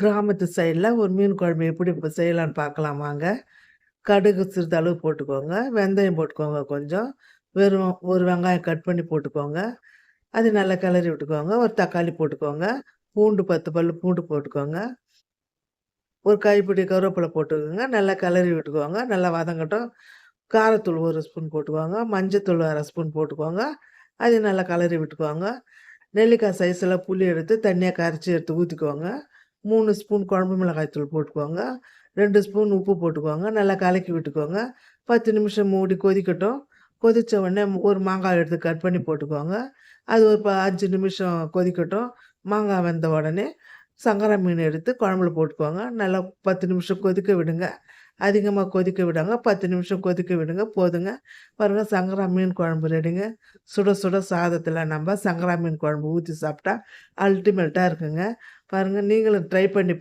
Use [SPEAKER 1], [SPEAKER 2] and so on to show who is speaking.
[SPEAKER 1] கிராமத்து சைடில் ஒரு மீன் குழம்பு எப்படி இப்போ செய்யலான்னு பார்க்கலாம் வாங்க. கடுகு சிறிதளவு போட்டுக்கோங்க. வெந்தயம் போட்டுக்கோங்க கொஞ்சம். வெறும் ஒரு வெங்காயம் கட் பண்ணி போட்டுக்கோங்க. அது நல்லா கிளறி விட்டுக்கோங்க. ஒரு தக்காளி போட்டுக்கோங்க. பூண்டு 10 பல்லு பூண்டு போட்டுக்கோங்க. ஒரு கைப்பிடி கருவேப்பிலை போட்டுக்கோங்க. நல்லா கிளறி விட்டுக்கோங்க. நல்லா வதங்கட்டும். காரத்தூள் ஒரு ஸ்பூன் போட்டுக்கோங்க. மஞ்சத்தூள் அரை ஸ்பூன் போட்டுக்கோங்க. அது நல்லா கிளறி விட்டுக்கோங்க. நெல்லிக்காய் சைஸில் புளி எடுத்து தண்ணியாக கரைச்சி எடுத்து ஊற்றிக்கோங்க மூணு ஸ்பூன் குழம்பு மிளகாய் தூள் போட்டுக்கோங்க. ரெண்டு ஸ்பூன் உப்பு போட்டுக்கோங்க. நல்லா கலக்கி விட்டுக்கோங்க. 10 நிமிஷம் மூடி கொதிக்கட்டும். கொதித்த உடனே ஒரு மாங்காய் எடுத்து கட் பண்ணி போட்டுக்கோங்க. அது ஒரு ப அஞ்சு நிமிஷம் கொதிக்கட்டும். மாங்காய் வெந்த உடனே சங்கரா மீன் எடுத்து குழம்புல போட்டுக்கோங்க. நல்லா 10 நிமிஷம் கொதிக்க விடுங்க. அதிகமாக கொதிக்க விடாம 10 நிமிஷம் கொதிக்க விடுங்க. போதுங்க. பாருங்கள் சங்கரா மீன் குழம்பு ரெடிங்க. சுட சுட சாதத்தில் நம்ம சங்கரா மீன் குழம்பு ஊற்றி சாப்பிட்டா அல்டிமேட்டாக இருக்குங்க. பாருங்கள் நீங்களும் ட்ரை பண்ணி